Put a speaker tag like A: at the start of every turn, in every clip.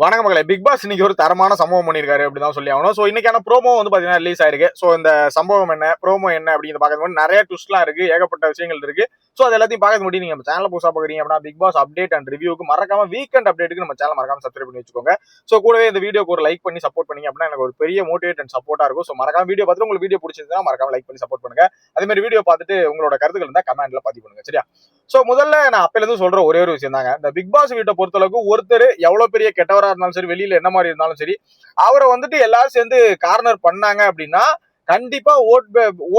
A: வணக்க மகளே. Big pass இன்னைக்கு ஒரு தரமான சம்பவம் பண்ணியிருக்காரு அப்படின்னு தான் சொல்லி ஆகணும். ஸோ இன்னைக்கான ப்ரோமோ வந்து பார்த்தீங்கன்னா ரிலீஸ் ஆயிருக்கு. ஸோ இந்த சம்பவம் என்ன ப்ரோமோ என்ன அப்படிங்கிறத பார்க்கறது நிறைய ட்விஸ்ட்லாம் இருக்கு. ஏகப்பட்ட விஷயங்கள் இருக்கு. ஸோ அது எல்லாத்தையும் பார்க்க முடியும் நீங்க நம்ம சேனல் புதுசாக பார்க்குறீங்க அப்படின்னா பிக் பாஸ் அப்டேட் அண்ட் ரிவ்யூக்கு மறக்காம வீக்கெண்ட் அப்டேட்டுக்கு நம்ம சேனல் மறக்காம சப்ஸ்கிரைப் பண்ணி வச்சுக்கோங்க. ஸோ கூடவே இந்த வீடியோக்கு ஒரு லைக் பண்ணி சப்போர்ட் பண்ணீங்க அப்படின்னா எனக்கு ஒரு பெரிய மோட்டிவேட் அண்ட் சப்போர்ட்டாக இருக்கும். ஸோ மறக்காம வீடியோ பார்த்துட்டு உங்களுக்கு வீடியோ பிடிச்சிருந்தா மறக்காம லைக் பண்ணி சப்போர்ட் பண்ணுங்க. அதே மாதிரி வீடியோ பார்த்துட்டு உங்களோட கருத்துக்கள் இருந்தால் கமெண்ட்ல பதிவு பண்ணுங்க. சரியா? ஸோ முதல்ல நான் அப்பையிலேருந்து சொல்ற ஒரே ஒரு விஷயம் தாங்க இந்த பிக் பாஸ் வீட்டை பொறுத்தளவுக்கு ஒருத்தர் எவ்வளோ பெரிய கெட்டவரா இருந்தாலும் சரி வெளியில என்ன மாதிரி இருந்தாலும் சரி அவரை வந்துட்டு எல்லாரும் சேர்ந்து கார்னர் பண்ணாங்க அப்படின்னா கண்டிப்பா ஓட்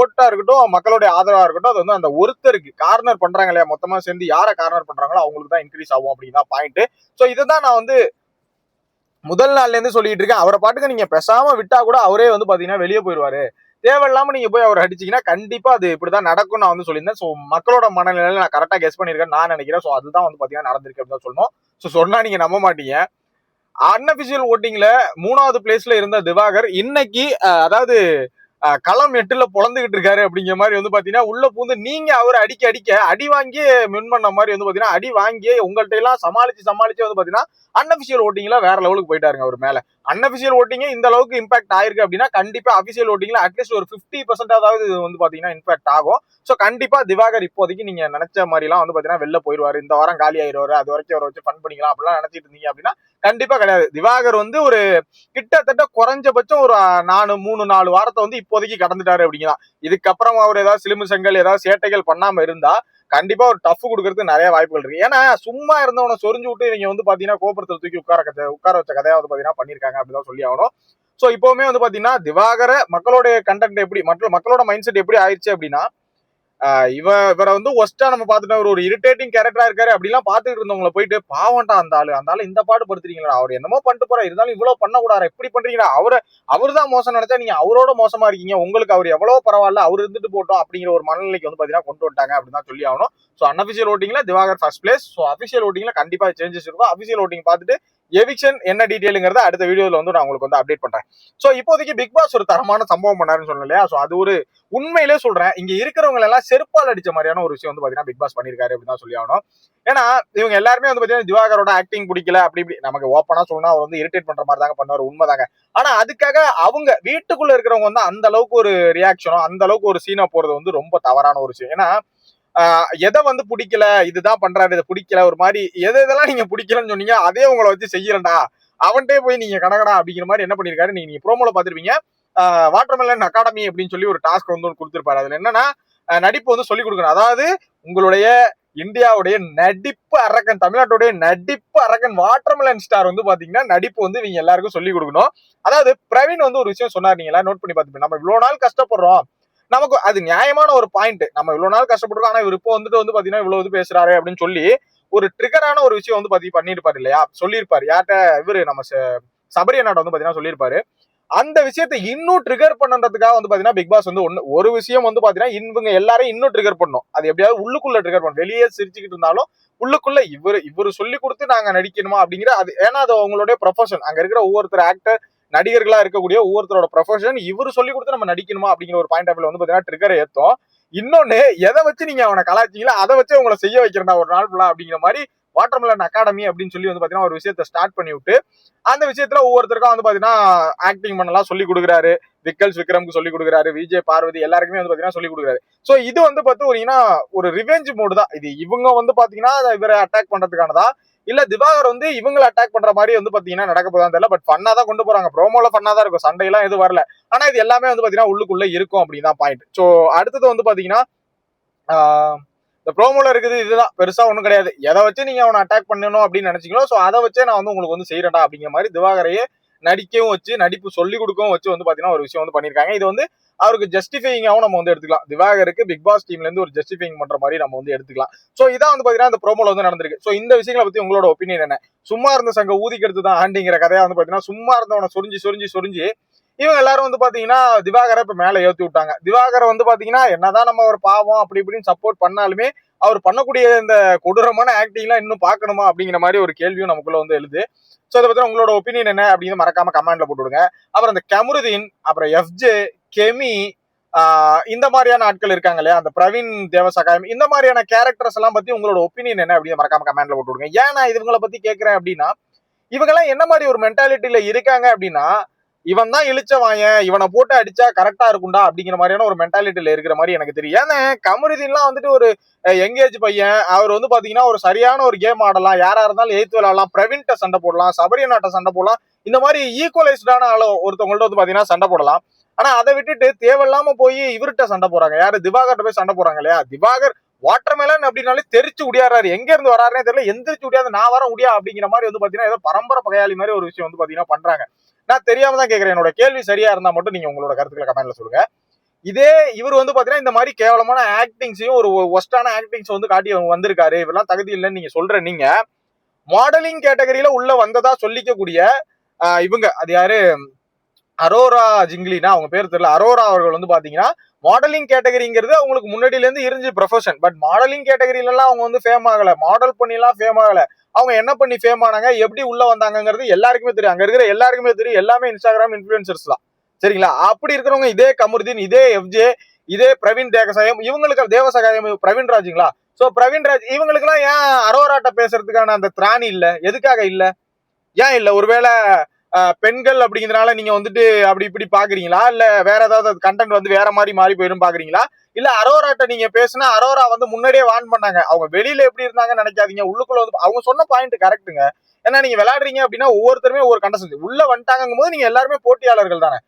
A: ஓட்டா இருக்கட்டும் மக்களுடைய ஆதரவா இருக்கட்டும் அது வந்து அந்த ஒருத்தருக்கு கார்னர் பண்றாங்க இல்லையா? மொத்தமா சேர்ந்து யாரை கார்னர் பண்றாங்களோ அவங்களுக்கு தான் இன்க்ரீஸ் ஆகும் அப்படின்னு பாயிண்ட் ஸோ இதுதான் நான் வந்து முதல் நாள்ல இருந்து சொல்லிட்டு இருக்கேன். அவரை பாட்டுக்கு நீங்க பேசாம விட்டா கூட அவரே வந்து பாத்தீங்கன்னா வெளியே போயிடுவாரு தேவையில்லாம நீங்க போய் அவர் அடிச்சீங்கன்னா கண்டிப்பா அது இப்படிதான் நடக்கும் நான் வந்து சொல்லியிருந்தேன். ஸோ மக்களோட மனநிலையில நான் கரெக்டா கெஸ் பண்ணியிருக்கேன் நான் நினைக்கிறேன். ஸோ அதுதான் வந்து பாத்தீங்கன்னா நடந்திருக்கு அப்படின்னு தான் சொல்லணும். ஸோ சொன்னா நீங்க நம்ப மாட்டீங்க. அன்அபிஷியல் ஓட்டிங்ல மூணாவது பிளேஸ்ல இருந்த திவாகர் இன்னைக்கு அதாவது களம் எட்டுல பொழந்துகிட்டு இருக்காரு அப்படிங்கிற மாதிரி வந்து பாத்தீங்கன்னா உள்ள பூந்து நீங்க அவர் அடிக்க அடிக்க அடி வாங்கி மின் பண்ண மாதிரி வந்து பாத்தீங்கன்னா அடி வாங்கி உங்கள்ட்ட எல்லாம் சமாளிச்சு சமாளிச்சு வந்து பாத்தீங்கன்னா அன்அபிஷியல் ஓட்டிங்ல வேற லெவலுக்கு போயிட்டாருங்க அவர் மேல. அன்அபிஷியல் ஓட்டிங்க இந்த அளவுக்கு இம்பாக்ட் ஆயிருக்கு அப்படின்னா கண்டிப்பா அபிஷியல் ஓட்டிங்ல அட்லீஸ்ட் ஒரு பிப்டி பர்சன்டாவது இது வந்து பாத்தீங்கன்னா இம்பாக்ட் ஆகும். ஸோ கண்டிப்பா திவாகர் இப்போதைக்கு நீங்க நினைச்ச மாதிரிலாம் வந்து பாத்தீங்கன்னா வெளில போயிடுவாரு இந்த வாரம் காலி ஆயிடுவாரு அது வரைக்கும் அவரை வச்சு ஃபன் பண்ணிக்கலாம். அப்படிலாம் நினைச்சிட்டு இருந்தீங்க அப்படின்னா கண்டிப்பா கிடையாது. திவாகர் வந்து ஒரு கிட்டத்தட்ட குறைஞ்சபட்சம் ஒரு நாலு மூணு நாலு வாரத்தை வந்து இப்போதைக்கு கடந்துட்டாரு அப்படிங்கிறான் இதுக்கப்புறம் அவர் ஏதாவது சிலுமிசங்கள் ஏதாவது சேட்டைகள் பண்ணாம இருந்தா கண்டிப்பா ஒரு டஃப் கொடுக்கறதுக்கு நிறைய வாய்ப்புகள் இருக்கு. ஏன்னா சும்மா இருந்தவனை சொரிஞ்சு விட்டு இவங்க வந்து பாத்தீங்கன்னா கோபுரத்தில் தூக்கி உட்கார கதை உட்கார வச்ச கதையா வந்து பாத்தீங்கன்னா பண்ணிருக்காங்க அப்படிதான் சொல்லி ஆகணும். சோ இப்பவுமே வந்து பாத்தீங்கன்னா திவாகர மக்களுடைய கண்டென்ட் எப்படி மக்கள் மக்களோட மைண்ட் செட் எப்படி ஆயிடுச்சு அப்படின்னா இவ இவரை வந்து ஒஸ்டா நம்ம பார்த்துட்டோம். ஒரு ஒரு இரிட்டேட்டிங் கேரக்டரா இருக்காரு. அப்படிலாம் பார்த்துட்டு இருந்தவங்கள போயிட்டு பாவம்டா அந்த ஆளு. அந்த ஆளு இந்த பாடு படுத்துறீங்களா அவர் என்னமோ பண்ணிட்டு போறா இருந்தாலும் இவ்வளவு பண்ணக்கூடாது எப்படி பண்றீங்களா? அவரை அவர் தான் மோசம் நினைச்சா நீங்க அவரோட மோசமா இருக்கீங்க. உங்களுக்கு அவர் எவ்வளவு பரவாயில்ல. அவர் இருந்துட்டு போட்டோம் அப்படிங்கிற ஒரு மனநிலைக்கு வந்து பாத்தீங்கன்னா கொண்டு வந்துட்டாங்க அப்படின்னு தான் சொல்லி ஆகணும். So unofficial ஓட்டிங்ல Diwakar first place so official ஓட்டிங்ல கண்டிப்பா சேஞ்சஸ் இருக்கும். அபிஷியல் ஓட்டிங் பார்த்துட்டு எவிக்ஷன் என்ன டீட்டெயிலுங்கிறத அடுத்த வீடியோவில் வந்து நான் உங்களுக்கு வந்து அப்டேட் பண்ணுறேன் ஸோ இப்போதைக்கு பிக் பாஸ் ஒரு தரமான சம்பவம் பண்ணாருன்னு சொன்னேன் இல்லையா? ஸோ அது ஒரு உண்மையிலே சொல்கிறேன் இங்கே இருக்கிறவங்க எல்லாம் செருப்பால் அடிச்ச மாதிரியான ஒரு விஷயம் வந்து பார்த்தீங்கன்னா பிக் பாஸ் பண்ணியிருக்காரு அப்படின்னு தான் சொல்லி ஆகணும். ஏன்னா இவங்க எல்லாருமே வந்து பார்த்தீங்கன்னா திவாகரோட ஆக்டிங் பிடிக்கல அப்படி இப்படி. நமக்கு ஓப்பனாக சொன்னா அவர் வந்து இரிட்டேட் பண்ணுற மாதிரி தாங்க பண்ணுவார் உண்மைதாங்க. ஆனால் அதுக்காக அவங்க வீட்டுக்குள்ளே இருக்கிறவங்க வந்து அந்த அளவுக்கு ஒரு ரியாக்ஷனோ அந்த அளவுக்கு ஒரு சீனா போகிறது வந்து ரொம்ப தவறான ஒரு விஷயம். ஏன்னா எதை வந்து பிடிக்கல? இதுதான் பண்றாரு இதை பிடிக்கல ஒரு மாதிரி எது எதெல்லாம் நீங்க பிடிக்கலன்னு சொன்னீங்க அதே உங்களை வச்சு செய்யறேன்டா. அவன்கிட்டே போய் நீங்க கடகடா அப்படிங்கிற மாதிரி என்ன பண்ணிருக்காரு நீங்க நீங்க ப்ரோமோல பாத்திருப்பீங்க வாட்டர்மெலன் அகாடமி அப்படின்னு சொல்லி ஒரு டாஸ்க் வந்து ஒன்று கொடுத்துருப்பாரு. அதுல என்னன்னா நடிப்பு வந்து சொல்லி கொடுக்கணும். அதாவது உங்களுடைய இந்தியாவுடைய நடிப்பு அரக்கன் தமிழ்நாட்டுடைய நடிப்பு அரக்கன் வாட்டர்மெலன் ஸ்டார் வந்து பாத்தீங்கன்னா நடிப்பு வந்து இவங்க எல்லாருக்கும் சொல்லி கொடுக்கணும். அதாவது பிரவீன் வந்து ஒரு விஷயம் சொன்னார் நீங்க எல்லாம் நோட் பண்ணி பார்த்துப்பீங்க நம்ம இவ்வளவு நாள் கஷ்டப்படுறோம். நமக்கு அது நியாயமான ஒரு பாயிண்ட் நம்ம இவ்வளவு நாள் கஷ்டப்பட்டிருக்கோம். ஆனா இவர் இப்போ வந்துட்டு வந்து பாத்தீங்கன்னா இவ்வளவு இது பேசுறாரு அப்படின்னு சொல்லி ஒரு ட்ரிகரான ஒரு விஷயம் வந்து பாத்தி பண்ணிருப்பாரு இல்லையா? சொல்லியிருப்பாரு. யார்கிட்ட? இவரு நம்ம ச- அண்ணாட்ட வந்து பாத்தீங்கன்னா சொல்லியிருப்பாரு. அந்த விஷயத்தை இன்னும் ட்ரிகர் பண்ணுறதுக்காக வந்து பாத்தீங்கன்னா பிக் பாஸ் வந்து ஒன்று ஒரு விஷயம் வந்து பாத்தீங்கன்னா இவங்க எல்லாரையும் இன்னும் ட்ரிகர் பண்ணும். அது எப்படியாவது உள்ளுக்குள்ள ட்ரிகர் பண்ணும். வெளியே சிரிச்சுக்கிட்டு இருந்தாலும் உள்ளுக்குள்ள இவர் இவர் சொல்லி கொடுத்து நாங்க நடிக்கணுமா அப்படிங்கிற அது ஏன்னா அது அவங்களுடைய ப்ரொஃபஷன் அங்க இருக்கிற ஒவ்வொருத்தர் ஆக்டர் நடிகர்களா இருக்கக்கூடிய ஒவ்வொருத்தரோட ப்ரொஃபஷன் இவர் சொல்லி கொடுத்து நம்ம நடிக்கணுமா அப்படிங்கிற ஒரு பாயிண்ட் ஆஃப் வந்து பாத்தீங்கன்னா ட்ரிகர் ஏத்தோம். இன்னொன்னு எதை வச்சு நீங்க அவனை கலாச்சிங்களோ அதை வச்சு உங்களை செய்ய வைக்கிறேன்டா ஒரு நாள் ஃபுல்லா அப்படிங்கிற மாதிரி வாட்டர்மெலன் அகாடமி அப்படின்னு சொல்லி வந்து பாத்தீங்கன்னா ஒரு விஷயத்தை ஸ்டார்ட் பண்ணி விட்டு அந்த விஷயத்துல ஒவ்வொருத்தருக்கும் வந்து பாத்தீங்கன்னா ஆக்டிங் பண்ணலாம் சொல்லி கொடுக்குறாரு. விக்கல்ஸ் விக்ரம்க்கு சொல்லி கொடுக்குறாரு. விஜய் பார்வதி எல்லாருக்குமே வந்து பாத்தீங்கன்னா சொல்லி கொடுக்குறாரு. சோ இது வந்து பாத்தீங்கன்னா ஒரு ரிவெஞ்ச் மோடு தான். இது இவங்க வந்து பாத்தீங்கன்னா இவரை அட்டாக் பண்றதுக்கானதா? இல்ல திவாகர் வந்து இவங்களை அட்டாக் பண்ற மாதிரி வந்து பாத்தீங்கன்னா நடக்க போதான் தெரியல பட் ஃபன்னா தான் கொண்டு போறாங்க. ப்ரோமோல ஃபன்னா தான் இருக்கும். சண்டையெல்லாம் எதுவும் வரல. ஆனா இது எல்லாமே வந்து பாத்தீங்கன்னா உள்ளுக்குள்ள இருக்கும் அப்படின்னு தான் பாயிண்ட் சோ அடுத்தது வந்து பாத்தீங்கன்னா இந்த ப்ரோமோல இருக்குது இதுதான். பெருசா ஒண்ணும் கிடையாது. எதை வச்சு நீங்க அவனை அட்டாக் பண்ணணும் அப்படின்னு நினைச்சீங்களோ சோ அதை வச்சே நான் வந்து உங்களுக்கு வந்து செய்யறேன்டா அப்படிங்கிற மாதிரி திவாகரையே நடிக்கவும் வச்சு நடிப்பு சொல்லி கொடுக்கவும் வச்சு வந்து பாத்தீங்கன்னா ஒரு விஷயம் வந்து பண்ணியிருக்காங்க. இது வந்து அவருக்கு ஜஸ்டிஃபைங்காகவும் நம்ம வந்து எடுத்துக்கலாம். திவாகருக்கு பிக் பாஸ் டீம்ல இருந்து ஒரு ஜஸ்டிஃபைங் பண்ற மாதிரி நம்ம வந்து எடுத்துக்கலாம். சோ இதான் வந்து பாத்தீங்கன்னா இந்த ப்ரோமோல வந்து நடந்திருக்கு. சோ இந்த விஷயங்களை பத்தி உங்களோட ஒப்பீனியன் என்ன? சும்மா இருந்த சங்க ஊதிக்கெடுத்து தான் ஆண்டிங்கிற கதையா வந்து பாத்தீங்கன்னா சும்மா இருந்தவனை சொரிஞ்சு சொரிஞ்சு சொரிஞ்சு இவங்க எல்லாரும் வந்து பாத்தீங்கன்னா திவாகரை இப்ப மேல ஏத்தி விட்டாங்க. திவாகரை வந்து பாத்தீங்கன்னா என்னதான் நம்ம ஒரு பாவம் அப்படி இப்படின்னு சப்போர்ட் பண்ணாலுமே அவர் பண்ணக்கூடிய இந்த கொடூரமான ஆக்டிங்லாம் இன்னும் பார்க்கணுமா அப்படிங்கிற மாதிரி ஒரு கேள்வியும் நமக்குள்ள வந்து எழுது. சோ அதை பத்தி உங்களோட ஒப்பீனியன் என்ன அப்படின்னு மறக்காம கமெண்ட்ல போட்டுவிடுங்க. அப்புறம் இந்த கமருதீன் அப்புறம் எஃப்ஜே கெமி இந்த மாதிரியான ஆட்கள் இருக்காங்க இல்லையா? அந்த பிரவீன் தேவசகாயம் இந்த மாதிரியான கேரக்டர்ஸ் எல்லாம் பத்தி உங்களோட ஒப்பீனியன் என்ன அப்படின்னு மறக்காம கமெண்ட்ல போட்டு விடுங்க ஏன் நான் இவங்களை பத்தி கேட்கிறேன் அப்படின்னா இவங்க எல்லாம் என்ன மாதிரி ஒரு மென்டாலிட்டியில இருக்காங்க அப்படின்னா இவன் தான் இழிச்சவாயன் இவனை போட்டு அடிச்சா கரெக்டா இருக்கும்டா அப்படிங்கிற மாதிரியான ஒரு மென்டாலிட்டியில இருக்கிற மாதிரி எனக்கு தெரியும். ஏன்னா கமருதீன்லாம் வந்துட்டு ஒரு எங்கேஜ் பையன் அவர் வந்து பாத்தீங்கன்னா ஒரு சரியான ஒரு கேம் ஆடலாம். யாரா இருந்தாலும் எய்த் விளாடலாம் பிரவீன்ட்ட சண்டை போடலாம் சபரியநாட்ட சண்டை போடலாம். இந்த மாதிரி ஈக்குவலைஸ்டான ஆளோ ஒருத்தவங்கள்ட்ட வந்து பாத்தீங்கன்னா சண்டை போடலாம். ஆனா அதை விட்டுட்டு தேவையில்லாம போய் இவர்கிட்ட சண்டை போறாங்க யாரு? திவாகர்ட்ட போய் சண்டை போறாங்க இல்லையா? திவாகர் வாட்டர் மேலன் அப்படின்னாலே தெரிச்சு உடையாடுறாரு எங்க இருந்து வராருன்னே தெரியல. எந்திரிச்சு உடையாது நான் வர முடியா அப்படிங்கிற மாதிரி வந்து பாத்தீங்கன்னா ஏதோ பரம்பரை பகையாளி மாதிரி ஒரு விஷயம் வந்து பாத்தீங்கன்னா பண்றாங்க. நான் தெரியாம தான் கேக்குறேன். என்னோட கேள்வி சரியா இருந்தா மட்டும் நீங்க உங்களோட கருத்துக்களை கமெண்ட்ல சொல்லுங்க. இதே இவர் வந்து பாத்தீங்கன்னா இந்த மாதிரி கேவலமான ஆக்டிங்ஸையும் ஒரு ஒஸ்டான ஆக்டிங்ஸ் வந்து காட்டி வந்திருக்காரு. இவெல்லாம் தகுதி இல்லைன்னு நீங்க சொல்ற நீங்க மாடலிங் கேட்டகரியில உள்ள வந்ததா சொல்லிக்கக்கூடிய ஆஹ், இவங்க. அது யாரு? அரோரா ஜிங்லினா அவங்க பேர் தெரியல. அரோரா அவர்கள் வந்து பாத்தீங்கன்னா மாடலிங் கேட்டகரிங்கிறது அவங்களுக்கு முன்னாடில இருந்து இருந்துச்சு ப்ரொஃபஷன் பட் மாடலிங் கேட்டகரியிலலாம் அவங்க வந்து ஃபேம் ஆகல. மாடல் பண்ணி எல்லாம் ஃபேம் ஆகல. அவங்க என்ன பண்ணி ஃபேம் ஆனாங்க? எப்படி உள்ள வந்தாங்கங்கிறது எல்லாருக்குமே தெரியும். அங்க இருக்கிற எல்லாருக்குமே தெரியும். எல்லாமே இன்ஸ்டாகிராம் இன்ஃபுளுசர்ஸ் தான். சரிங்களா? அப்படி இருக்கிறவங்க இதே கமருதீன் இதே எஃப்ஜே இதே பிரவீன் தேகசாயம் இவங்களுக்கு தேவசகாயம் பிரவீன் ராஜுங்களா? சோ பிரவீன் ராஜ் இவங்களுக்குலாம் ஏன் அரோராட்ட பேசுறதுக்கான அந்த திராணி இல்ல? எதுக்காக இல்ல? ஏன் இல்ல? ஒருவேளை பெண்கள் அப்படிங்கிறதுனால நீங்க வந்துட்டு அப்படி இப்படி பாக்குறீங்களா? இல்ல வேற ஏதாவது கண்டென்ட் வந்து வேற மாதிரி மாறி போயிடும் பாக்குறீங்களா? இல்ல அரோராட்ட நீங்க பேசுனா அரோரா வந்து முன்னாடியே வான் பண்ணாங்க. அவங்க வெளியில எப்படி இருந்தாங்கன்னு நினைக்காதீங்க. உள்ளுக்குள்ள வந்து அவங்க சொன்ன பாயிண்ட் கரெக்ட்டுங்க ஏன்னா நீங்க விளையாடுறீங்க அப்படின்னா ஒவ்வொருத்தருமே ஒவ்வொரு கண்டஸ்டன்ட் உள்ள வந்துட்டாங்கும் போது நீங்க எல்லாருமே போட்டியாளர்கள் தானே.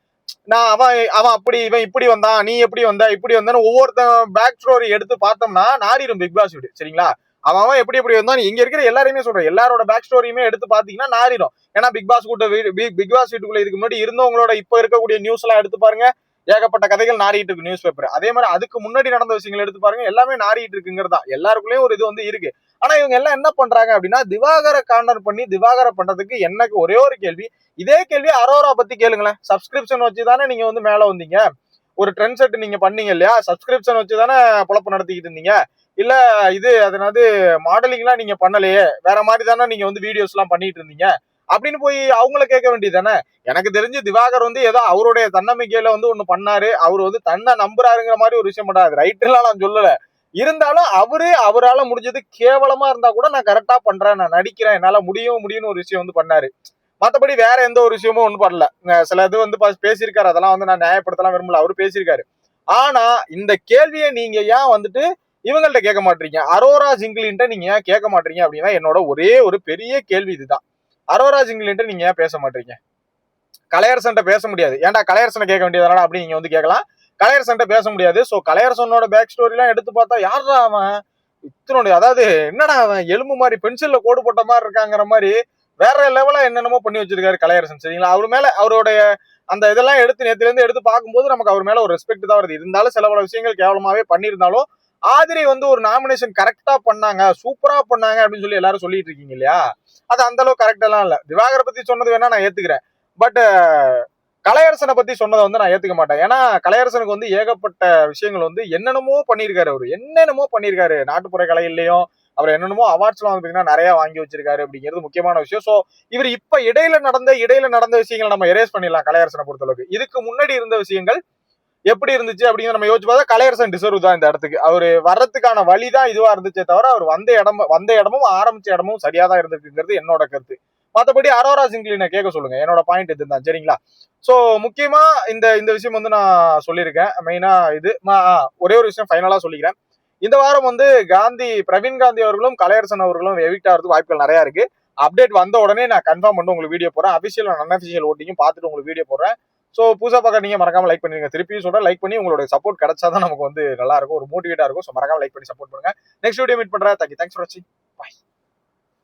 A: நான் அவன் அவன் அப்படி இவன் இப்படி வந்தான் நீ எப்படி வந்த இப்படி வந்தான்னு ஒவ்வொருத்தன் பேக் ஸ்டோரி எடுத்து பார்த்தோம்னா நாடிடும் பிக் பாஸ் வீடு. சரிங்களா? அவன் அவன் எப்படி எப்படி வந்தான் இங்க இருக்கிற எல்லாரையுமே சொல்றேன். எல்லாரோட பேக் ஸ்டோரியுமே எடுத்து பாத்தீங்கன்னா நாரிடும். ஏன்னா பிக் பாஸ் கூட்ட வீடு பிக் பிக் பாஸ் வீட்டுக்குள்ள இதுக்கு முன்னாடி இருந்தவங்களோட இப்ப இருக்கக்கூடிய நியூஸ் எல்லாம் எடுத்து பாருங்க. ஏகப்பட்ட கதைகள் நாரிட்டு இருக்கு நியூஸ் பேப்பர் அதே மாதிரி அதுக்கு முன்னாடி நடந்த விஷயங்கள் எடுத்து பாருங்க. எல்லாமே நாரிட்டு இருக்குங்கிறது. தான் எல்லாருக்குள்ளயும் ஒரு இது வந்து இருக்கு. ஆனா இவங்க எல்லாம் என்ன பண்றாங்க அப்படின்னா திவாகர கார்னர் பண்ணி திவாகர பண்றதுக்கு எனக்கு ஒரே ஒரு கேள்வி. இதே கேள்வி அரோரா பத்தி கேளுங்களேன். சப்ஸ்கிரிப்ஷன் வச்சு தானே நீங்க வந்து மேல வந்தீங்க. ஒரு ட்ரெண்ட் செட் நீங்க பண்ணீங்க இல்லையா? சப்ஸ்கிரிப்ஷன் வச்சு தானே பொழப்பு நடத்திக்கிட்டு இருந்தீங்க. இல்ல இது அதனாவது மாடலிங்லாம் நீங்க பண்ணலையே. வேற மாதிரி தானே நீங்க வந்து வீடியோஸ் எல்லாம் பண்ணிட்டு இருந்தீங்க. அப்படின்னு போய் அவங்கள கேட்க வேண்டியது தானே எனக்கு தெரிஞ்சு திவாகர் வந்து ஏதோ அவருடைய தன்னம்பிக்கையில வந்து ஒண்ணு பண்ணாரு. அவர் வந்து தன்னை நம்புறாருங்கிற மாதிரி ஒரு விஷயம் பண்ணாரு. ரைட்டுலாம் நான் சொல்லல. இருந்தாலும் அவரு அவரால முடிஞ்சது கேவலமா இருந்தா கூட நான் கரெக்டா பண்றேன் நான் நடிக்கிறேன் என்னால முடியும் முடியும்னு ஒரு விஷயம் வந்து பண்ணாரு. மற்றபடி வேற எந்த ஒரு விஷயமும் ஒன்றும் பண்ணல. சில இது வந்து பா- பேசியிருக்காரு. அதெல்லாம் வந்து நான் நியாயப்படுத்தலாம் விரும்பல. அவர் பேசியிருக்காரு. ஆனா இந்த கேள்வியை நீங்க ஏன் வந்துட்டு இவங்கள்ட்ட கேட்க மாட்டீங்க. அரோரா ஜிங்கிலின்ட்ட நீங்க ஏன் கேட்க மாட்டீங்க அப்படின்னா என்னோட ஒரே ஒரு பெரிய கேள்வி இதுதான். அரோரா ஜிங்கிலின்ட்ட நீங்க ஏன் பேச மாட்டீங்க? கலையரசன்ட்ட பேச முடியாது. ஏன்டா கலையரசனை கேட்க வேண்டியதானடா அப்படி நீங்க வந்து கேட்கலாம். கலையரசன்ட்ட பேச முடியாது. ஸோ கலையரசனோட பேக் ஸ்டோரிலாம் எடுத்து பார்த்தா யாரா அவன்? இத்தனோட அதாவது என்னடா அவன் எலும்பு மாதிரி பென்சில்ல கோடு போட்ட மாதிரி இருக்காங்கிற மாதிரி வேற லெவலா என்னென்னமோ பண்ணி வச்சிருக்காரு கலையரசன். சரிங்களா? அவர் மேல அவருடைய அந்த இதெல்லாம் எடுத்து நேத்துல இருந்து எடுத்து பார்க்கும்போது நமக்கு அவர் மேல ஒரு ரெஸ்பெக்ட் தான் வருது. இருந்தாலும் சில பல விஷயங்கள் கேவலமாவே பண்ணியிருந்தாலும் ஆதிரி வந்து ஒரு நாமினேஷன் கரெக்டா பண்ணாங்க சூப்பரா பண்ணாங்க அப்படின்னு சொல்லி எல்லாரும் சொல்லிட்டு இருக்கீங்க இல்லையா? அது அந்த அளவுக்கு கரெக்ட் எல்லாம் இல்ல. திவாகரை பத்தி சொன்னது வேணா நான் ஏத்துக்கிறேன். பட் கலையரசனை பத்தி சொன்னதை வந்து நான் ஏத்துக்க மாட்டேன். ஏன்னா கலையரசனுக்கு வந்து ஏகப்பட்ட விஷயங்கள் வந்து என்னென்னமோ பண்ணியிருக்காரு அவரு. என்னென்னமோ பண்ணியிருக்காரு. நாட்டுப்புற கலையிலையும் அவர் என்னென்னமோ அவார்ட்ஸ்லாம் வந்து பார்த்தீங்கன்னா நிறைய வாங்கி வச்சிருக்காரு அப்படிங்கிறது முக்கியமான விஷயம். ஸோ இவர் இப்ப இடையில நடந்த இடையில நடந்த விஷயங்களை நம்ம எரேஸ் பண்ணிடலாம் கலையரசனை பொறுத்தளவுக்கு. இதுக்கு முன்னாடி இருந்த விஷயங்கள் எப்படி இருந்துச்சு அப்படிங்கிறத நம்ம யோசிச்சு பார்த்தா கலையரசன் டிசர்வ் தான் இந்த இடத்துக்கு. அவர் வர்றதுக்கான வழி தான் இதுவா இருந்துச்சே தவிர அவர் வந்த இடம் வந்த இடமும் ஆரம்பிச்ச இடமும் சரியா தான் இருந்திருக்குங்கிறது என்னோட கருத்து. மற்றபடி அரோரா சிங்கிளினை கேட்க சொல்லுங்க. என்னோட பாயிண்ட் இதுதான் சரிங்களா? ஸோ முக்கியமா இந்த இந்த விஷயம் வந்து நான் சொல்லியிருக்கேன். மெயினா இது. ஒரே ஒரு விஷயம் ஃபைனலா சொல்லிக்கிறேன். இந்த வாரம் வந்து காந்தி பிரவீன் காந்தி அவர்களும் கலையரசன் அவர்களும் எவிக்ட் ஆகிறது வாய்ப்புகள் நிறைய இருக்கு. அப்டேட் வந்த உடனே நான் கன்ஃபார்ம் பண்ணி உங்களுக்கு வீடியோ போறேன் அபிஷியல் அன்அபிஷியல் ஓட்டிங்கும் பார்த்துட்டு உங்களுக்கு வீடியோ போடுறேன். ஸோ புதுசா பார்க்க நீங்க மறக்காம லைக் பண்ணிருங்க. திருப்பியும் சொல்கிறேன் லைக் பண்ணி உங்களோட சப்போர்ட் கிடைச்சாதான் நமக்கு வந்து நல்லா இருக்கும். ஒரு மோட்டிவேட்டாக இருக்கும். ஸோ மறக்காம லைக் பண்ணி சப்போர்ட் பண்ணுங்க. நெக்ஸ்ட் வீடியோ மீட் பண்றேன். தேங்க்யூ தேங்க்ஸ் ஃபார் வாட்சிங்